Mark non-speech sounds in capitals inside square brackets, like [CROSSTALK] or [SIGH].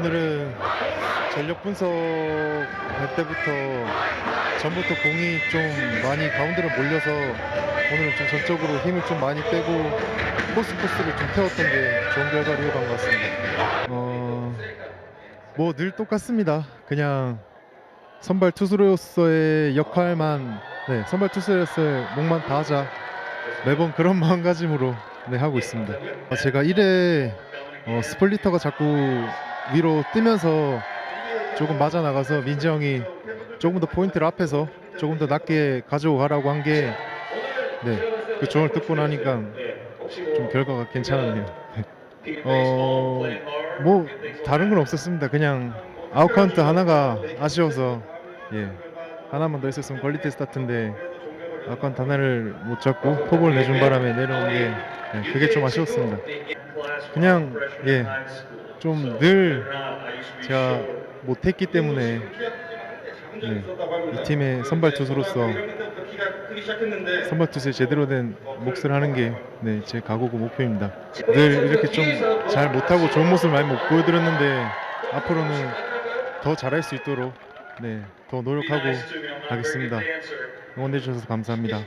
오늘은 전력 분석할 때부터 전부터 공이 좀 많이 가운데로 몰려서 오늘은 좀 전적으로 힘을 좀 많이 빼고 코스 코스를 좀 태웠던 게 좋은 결과를 이어간 것 같습니다. 어, 뭐 늘 똑같습니다. 그냥 선발 투수로서의 역할만 네, 선발 투수로서의 목만 다하자 매번 그런 [LAUGHS] 마음가짐으로 네, 하고 있습니다. 어, 제가 1회 어, 스플리터가 자꾸 위로 뜨면서 조금 맞아 나가서 민지 형이 조금 더 포인트를 앞에서 조금 더 낮게 가져가라고 한 게 네, 그 조언을 듣고 나니까 좀 결과가 괜찮았네요. 네. [LAUGHS] 어, 뭐 다른 건 없었습니다. 그냥 아웃 카운트 하나가 아쉬워서 예 하나만 더 있었으면 퀄리티 스타트인데 아웃 카운트 하나를 못 잡고 포볼 내준 바람에 내려온 게 예, 그게 좀 아쉬웠습니다. 그냥 예 좀 늘 제가 못했기 때문에 네, 이 팀의 선발 투수로서 선발 투수에 제대로 된 몫을 하는 게 네, 제 각오고 목표입니다. 늘 이렇게 좀 잘 못하고 좋은 모습을 많이 못 보여드렸는데 앞으로는 더 잘할 수 있도록 네, 더 노력하고 하겠습니다. 응원해 주셔서 감사합니다.